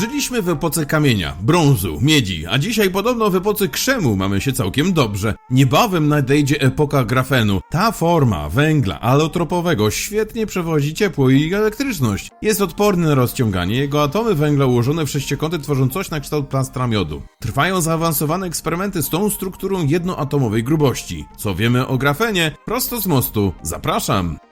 Żyliśmy w epoce kamienia, brązu, miedzi, a dzisiaj podobno w epoce krzemu mamy się całkiem dobrze. Niebawem nadejdzie epoka grafenu. Ta forma węgla alotropowego świetnie przewozi ciepło i elektryczność. Jest odporny na rozciąganie, jego atomy węgla ułożone w sześciokąty tworzą coś na kształt plastra miodu. Trwają zaawansowane eksperymenty z tą strukturą jednoatomowej grubości. Co wiemy o grafenie? Prosto z mostu. Zapraszam!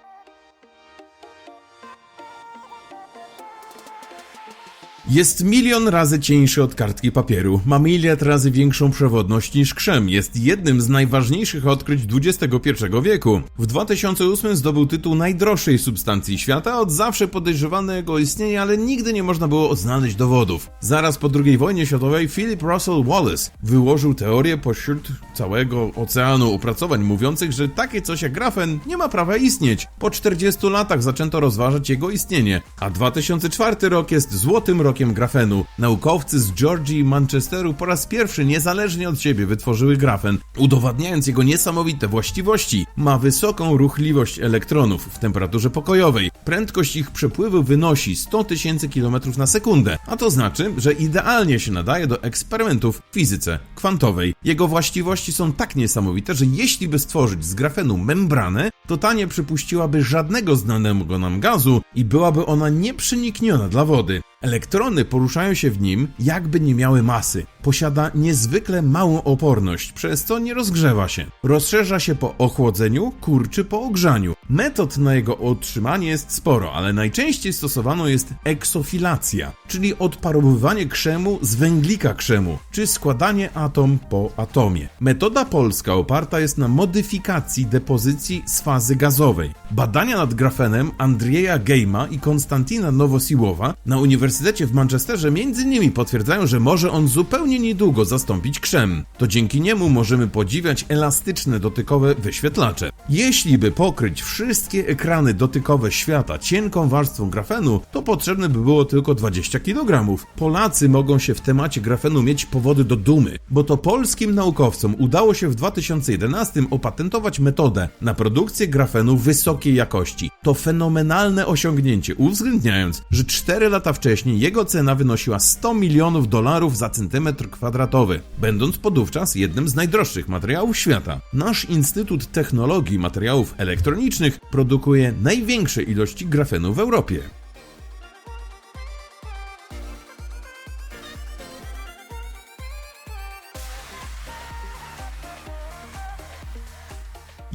Jest milion razy cieńszy od kartki papieru, ma miliard razy większą przewodność niż krzem, jest jednym z najważniejszych odkryć XXI wieku. W 2008 zdobył tytuł najdroższej substancji świata, od zawsze podejrzewano jego istnienie, ale nigdy nie można było znaleźć dowodów. Zaraz po II wojnie światowej Philip Russell Wallace wyłożył teorię pośród całego oceanu opracowań mówiących, że takie coś jak grafen nie ma prawa istnieć. Po 40 latach zaczęto rozważać jego istnienie, a 2004 rok jest złotym rokiem grafenu. Naukowcy z Georgii i Manchesteru po raz pierwszy niezależnie od siebie wytworzyły grafen, udowadniając jego niesamowite właściwości. Ma wysoką ruchliwość elektronów w temperaturze pokojowej. Prędkość ich przepływu wynosi 100 tysięcy km na sekundę, a to znaczy, że idealnie się nadaje do eksperymentów w fizyce kwantowej. Jego właściwości są tak niesamowite, że jeśli by stworzyć z grafenu membranę, to ta nie przypuściłaby żadnego znanego nam gazu i byłaby ona nieprzenikniona dla wody. Elektrony poruszają się w nim, jakby nie miały masy. Posiada niezwykle małą oporność, przez co nie rozgrzewa się. Rozszerza się po ochłodzeniu, kurczy po ogrzaniu. Metod na jego otrzymanie jest sporo, ale najczęściej stosowaną jest eksofilacja, czyli odparowywanie krzemu z węglika krzemu, czy składanie atom po atomie. Metoda polska oparta jest na modyfikacji depozycji z fazy gazowej. Badania nad grafenem Andrzeja Gejma i Konstantina Nowosiłowa na Uniwersytecie w Manchesterze innymi potwierdzają, że może on zupełnie niedługo zastąpić krzem. To dzięki niemu możemy podziwiać elastyczne dotykowe wyświetlacze. Jeśli by pokryć wszystkie ekrany dotykowe świata cienką warstwą grafenu, to potrzebne by było tylko 20 kg. Polacy mogą się w temacie grafenu mieć powody do dumy, bo to polskim naukowcom udało się w 2011 opatentować metodę na produkcję grafenu wysokiej jakości. To fenomenalne osiągnięcie, uwzględniając, że 4 lata wcześniej jego cena wynosiła 100 milionów dolarów za centymetr kwadratowy, będąc podówczas jednym z najdroższych materiałów świata. Nasz Instytut Technologii Materiałów Elektronicznych produkuje największe ilości grafenu w Europie.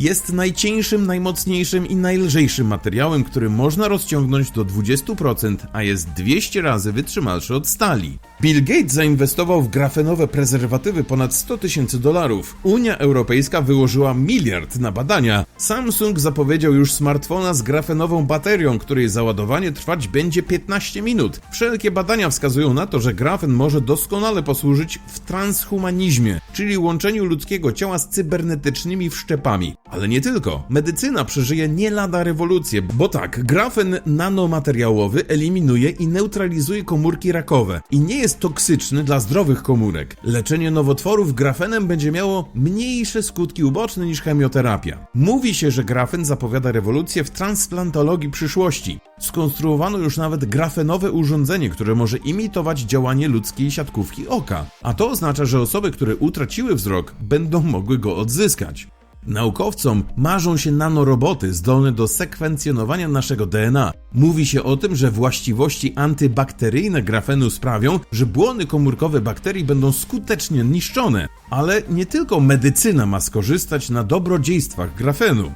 Jest najcieńszym, najmocniejszym i najlżejszym materiałem, który można rozciągnąć do 20%, a jest 200 razy wytrzymalszy od stali. Bill Gates zainwestował w grafenowe prezerwatywy ponad 100 tysięcy dolarów. Unia Europejska wyłożyła miliard na badania. Samsung zapowiedział już smartfona z grafenową baterią, której załadowanie trwać będzie 15 minut. Wszelkie badania wskazują na to, że grafen może doskonale posłużyć w transhumanizmie, czyli łączeniu ludzkiego ciała z cybernetycznymi wszczepami. Ale nie tylko. Medycyna przeżyje nie lada rewolucję, bo tak, grafen nanomateriałowy eliminuje i neutralizuje komórki rakowe i nie jest toksyczny dla zdrowych komórek. Leczenie nowotworów grafenem będzie miało mniejsze skutki uboczne niż chemioterapia. Mówi się, że grafen zapowiada rewolucję w transplantologii przyszłości. Skonstruowano już nawet grafenowe urządzenie, które może imitować działanie ludzkiej siatkówki oka. A to oznacza, że osoby, które utraciły wzrok, będą mogły go odzyskać. Naukowcom marzą się nanoroboty zdolne do sekwencjonowania naszego DNA. Mówi się o tym, że właściwości antybakteryjne grafenu sprawią, że błony komórkowe bakterii będą skutecznie niszczone. Ale nie tylko medycyna ma skorzystać na dobrodziejstwach grafenu.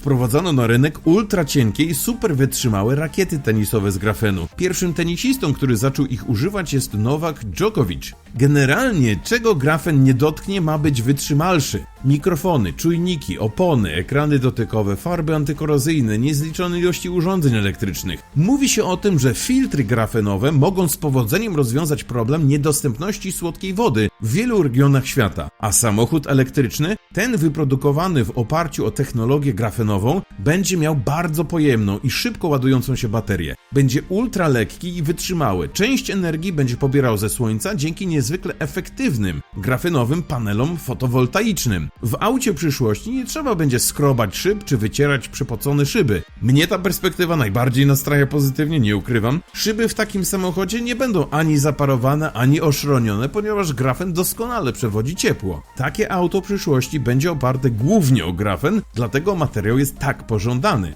Wprowadzono na rynek ultra cienkie i super wytrzymałe rakiety tenisowe z grafenu. Pierwszym tenisistą, który zaczął ich używać jest Nowak Djokovic. Generalnie, czego grafen nie dotknie, ma być wytrzymalszy. Mikrofony, czujniki, opony, ekrany dotykowe, farby antykorozyjne, niezliczone ilości urządzeń elektrycznych. Mówi się o tym, że filtry grafenowe mogą z powodzeniem rozwiązać problem niedostępności słodkiej wody w wielu regionach świata, a samochód elektryczny, ten wyprodukowany w oparciu o technologię grafenową, będzie miał bardzo pojemną i szybko ładującą się baterię. Będzie ultra lekki i wytrzymały. Część energii będzie pobierał ze słońca dzięki niezwykle efektywnym grafenowym panelom fotowoltaicznym. W aucie przyszłości nie trzeba będzie skrobać szyb czy wycierać przepocone szyby. Mnie ta perspektywa najbardziej nastraja pozytywnie, nie ukrywam. Szyby w takim samochodzie nie będą ani zaparowane, ani oszronione, ponieważ grafen doskonale przewodzi ciepło. Takie auto przyszłości będzie oparte głównie o grafen, dlatego materiał jest tak pożądany.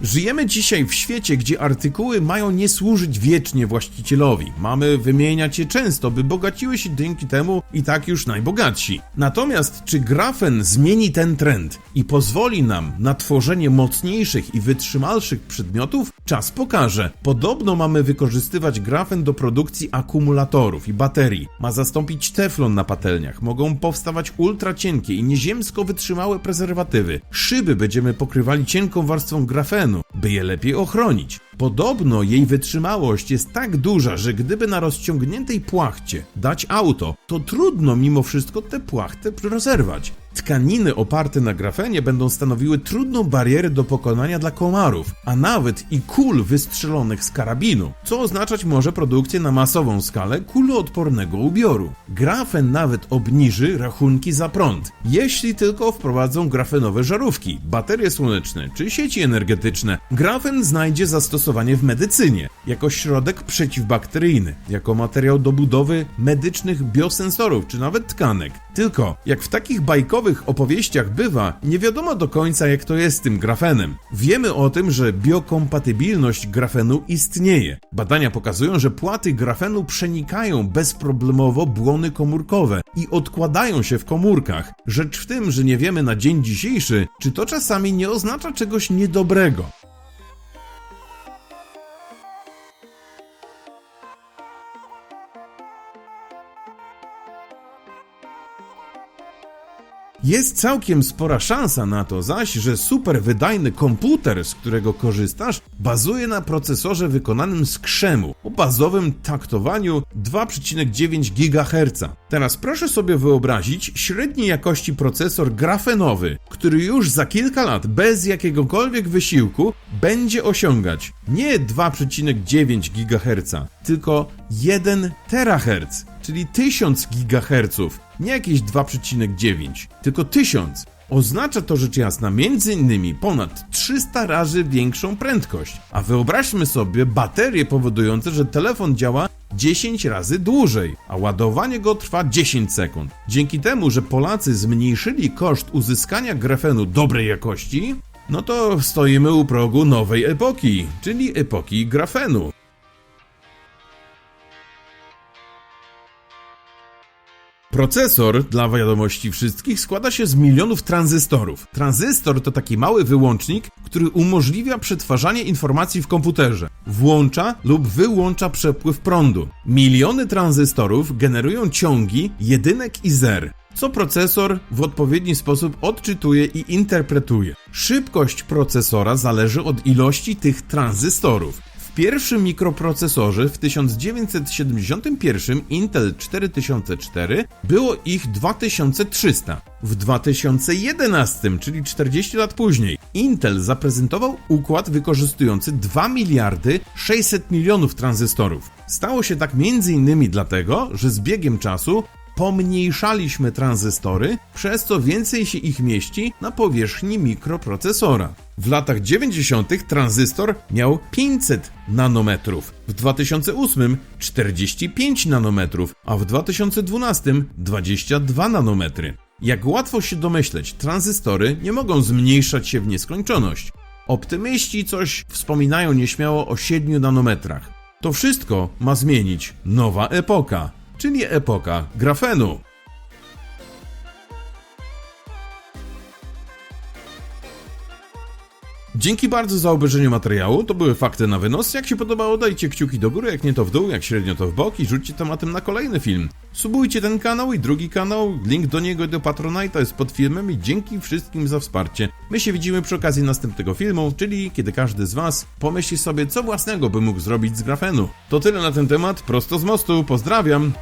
Żyjemy dzisiaj w świecie, gdzie artykuły mają nie służyć wiecznie właścicielowi. Mamy wymieniać je często, by bogaciły się dzięki temu i tak już najbogatsi. Natomiast czy grafen zmieni ten trend i pozwoli nam na tworzenie mocniejszych i wytrzymalszych przedmiotów? Czas pokaże. Podobno mamy wykorzystywać grafen do produkcji akumulatorów i baterii. Ma zastąpić teflon na patelniach. Mogą powstawać ultracienkie i nieziemsko wytrzymałe prezerwatywy. Szyby będziemy pokrywali cienką warstwą grafenu by je lepiej ochronić. Podobno jej wytrzymałość jest tak duża, że gdyby na rozciągniętej płachcie dać auto, to trudno mimo wszystko tę płachtę rozerwać. Tkaniny oparte na grafenie będą stanowiły trudną barierę do pokonania dla komarów, a nawet i kul wystrzelonych z karabinu, co oznaczać może produkcję na masową skalę kuloodpornego ubioru. Grafen nawet obniży rachunki za prąd, jeśli tylko wprowadzą grafenowe żarówki, baterie słoneczne czy sieci energetyczne. Grafen znajdzie zastosowanie w medycynie, jako środek przeciwbakteryjny, jako materiał do budowy medycznych biosensorów czy nawet tkanek. Tylko, jak w takich bajkowych opowieściach bywa, nie wiadomo do końca jak to jest z tym grafenem. Wiemy o tym, że biokompatybilność grafenu istnieje. Badania pokazują, że płaty grafenu przenikają bezproblemowo błony komórkowe i odkładają się w komórkach. Rzecz w tym, że nie wiemy na dzień dzisiejszy, czy to czasami nie oznacza czegoś niedobrego. Jest całkiem spora szansa na to zaś, że super wydajny komputer, z którego korzystasz, bazuje na procesorze wykonanym z krzemu o bazowym taktowaniu 2,9 GHz. Teraz proszę sobie wyobrazić średniej jakości procesor grafenowy, który już za kilka lat bez jakiegokolwiek wysiłku będzie osiągać nie 2,9 GHz, tylko 1 THz, czyli 1000 GHz nie jakieś 2,9, tylko 1000. Oznacza to rzecz jasna m.in. ponad 300 razy większą prędkość. A wyobraźmy sobie baterie powodujące, że telefon działa 10 razy dłużej, a ładowanie go trwa 10 sekund. Dzięki temu, że Polacy zmniejszyli koszt uzyskania grafenu dobrej jakości, no to stoimy u progu nowej epoki, czyli epoki grafenu. Procesor, dla wiadomości wszystkich, składa się z milionów tranzystorów. Tranzystor to taki mały wyłącznik, który umożliwia przetwarzanie informacji w komputerze. Włącza lub wyłącza przepływ prądu. Miliony tranzystorów generują ciągi jedynek i zer co procesor w odpowiedni sposób odczytuje i interpretuje. Szybkość procesora zależy od ilości tych tranzystorów. W pierwszym mikroprocesorze w 1971 Intel 4004 było ich 2300. W 2011, czyli 40 lat później, Intel zaprezentował układ wykorzystujący 2 miliardy 600 milionów tranzystorów. Stało się tak m.in. dlatego, że z biegiem czasu pomniejszaliśmy tranzystory, przez co więcej się ich mieści na powierzchni mikroprocesora. W latach 90. tranzystor miał 500 nanometrów, w 2008 45 nanometrów, a w 2012 22 nanometry. Jak łatwo się domyśleć, tranzystory nie mogą zmniejszać się w nieskończoność. Optymiści coś wspominają nieśmiało o 7 nanometrach. To wszystko ma zmienić nowa epoka czyli epoka grafenu. Dzięki bardzo za obejrzenie materiału, to były fakty na wynos. Jak się podobało, dajcie kciuki do góry, jak nie to w dół, jak średnio to w bok i rzućcie tematem na kolejny film. Subujcie ten kanał i drugi kanał, link do niego i do Patronite'a jest pod filmem i dzięki wszystkim za wsparcie. My się widzimy przy okazji następnego filmu, czyli kiedy każdy z Was pomyśli sobie, co własnego by mógł zrobić z grafenu. To tyle na ten temat, prosto z mostu, pozdrawiam!